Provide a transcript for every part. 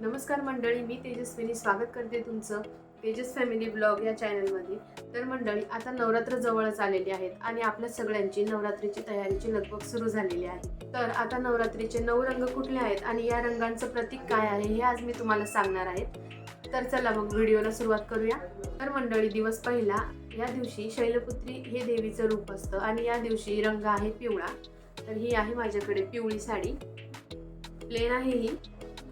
नमस्कार मंडळी मी तेजस्विनी स्वागत करते तुमचं तेजस फॅमिली ब्लॉग या चॅनलमध्ये तर मंडळी आता नवरात्र जवळच आलेली आहेत आणि आपल्या सगळ्यांची नवरात्रीची तयारीची लगबग सुरू झालेली आहे. तर आता नवरात्रीचे नऊ रंग कुठले आहेत आणि या रंगांचं प्रतीक काय आहे हे आज मी तुम्हाला सांगणार आहे. तर चला मग व्हिडिओला सुरुवात करूया. तर मंडळी दिवस पहिला या दिवशी शैलपुत्री हे देवीचं रूप असतं आणि या दिवशी रंग आहे पिवळा. तर ही आहे माझ्याकडे पिवळी साडी. प्लेन आहे ही.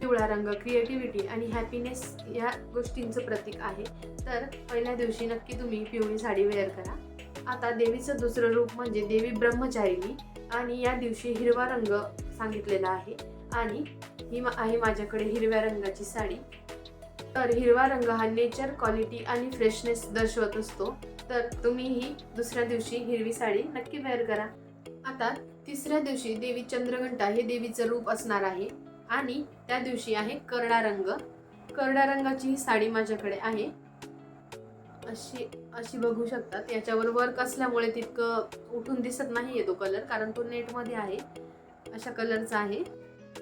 पिवळा रंग क्रिएटिव्हिटी आणि हॅपीनेस या गोष्टींचं प्रतीक आहे. तर पहिल्या दिवशी नक्की तुम्ही पिवळी साडी वेअर करा. आता देवीचं दुसरं रूप म्हणजे देवी ब्रह्मचारिणी आणि या दिवशी हिरवा रंग सांगितलेला आहे. आणि ही मा- आहे माझ्याकडे हिरव्या रंगाची साडी. तर हिरवा रंग हा नेचर क्वालिटी आणि फ्रेशनेस दर्शवत असतो. तर तुम्ही ही दुसऱ्या दिवशी हिरवी साडी नक्की वेअर करा. आता तिसऱ्या दिवशी देवी चंद्रघंटा हे देवीचं रूप असणार आहे. आणि त्या दिवशी आहे करडा रंग. करडा रंगाची ही साडी माझ्याकडे आहे. अशी अशी बघू शकतात. याच्यावर वर्क असल्यामुळे तितकं उठून दिसत नाही आहे तो कलर कारण तो नेटमध्ये आहे. अशा कलरचा आहे.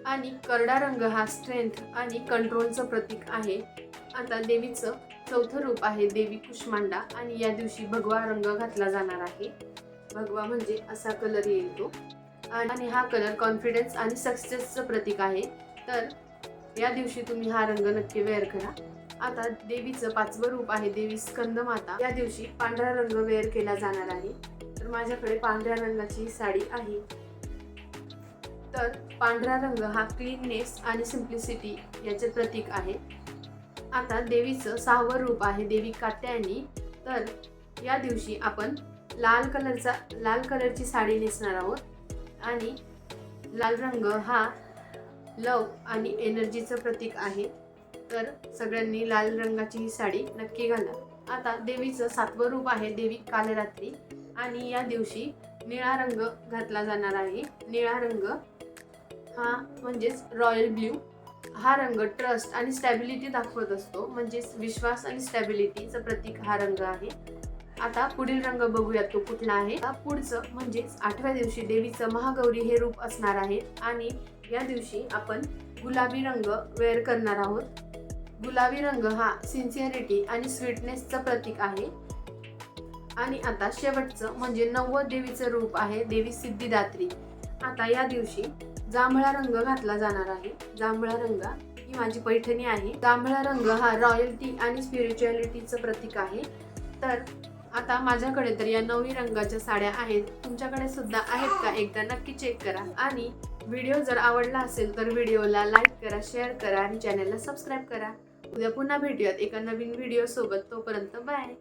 आणि करडा रंग हा स्ट्रेंथ आणि कंट्रोलचं प्रतीक आहे. आता देवीचं चौथं रूप आहे देवी कुष्मांडा आणि या दिवशी भगवा रंग घातला जाणार आहे. भगवा म्हणजे असा कलर येईल तो. आणि हा कलर कॉन्फिडन्स आणि सक्सेसचं प्रतीक आहे. तर या दिवशी तुम्ही हा रंग नक्की वेअर करा. आता देवीचं पाचवं रूप आहे देवी स्कंद माता. या दिवशी पांढरा रंग वेअर केला जाणार आहे. तर माझ्याकडे पांढऱ्या रंगाची साडी आहे. तर पांढरा रंग हा क्लीननेस आणि सिम्प्लिसिटी याचे प्रतीक आहे. आता देवीचं सहावं रूप आहे देवी कात्यायनी. तर या दिवशी आपण लाल कलरचा लाल कलरची साडी नेसणार आहोत. आणि लाल रंग हा लव आणि एनर्जीचं प्रतीक आहे. तर सगळ्यांनी लाल रंगाची ही साडी नक्की घाला. आता देवीचं सातवं रूप आहे देवी कालरात्री. आणि या दिवशी निळा रंग घातला जाणार आहे. निळा रंग हा म्हणजेच रॉयल ब्ल्यू. हा रंग ट्रस्ट आणि स्टॅबिलिटी दाखवत असतो. म्हणजेच विश्वास आणि स्टॅबिलिटीचं प्रतीक हा रंग आहे. आता पुढील रंग बघूयात तो कुठला आहे. पुढचं म्हणजेच आठव्या दिवशी देवीचं महागौरी हे रूप असणार आहे आणि या दिवशी आपण गुलाबी रंग वेअर करणार आहोत. गुलाबी रंग हा सिन्सिअरिटी आणि स्वीटनेसचं प्रतीक आहे. आणि आता शेवटचं म्हणजे नव्वद देवीचं रूप आहे देवी सिद्धिदात्री. आता या दिवशी जांभळा रंग घातला जाणार आहे. जांभळा रंग ही माझी पैठणी आहे. जांभळा रंग हा रॉयल्टी आणि स्पिरिच्युअलिटीचं प्रतीक आहे. तर आता माझ्याकडे तर या नवी रंगाच्या साड्या आहेत. तुमच्याकडे सुद्धा आहेत का? एकदा नक्की चेक करा. आणि व्हिडिओ जर आवडला असेल तर व्हिडिओला लाईक करा शेअर करा आणि चॅनलला सबस्क्राईब करा. उद्या पुन्हा भेटूयात एका नवीन व्हिडिओ सोबत. तोपर्यंत बाय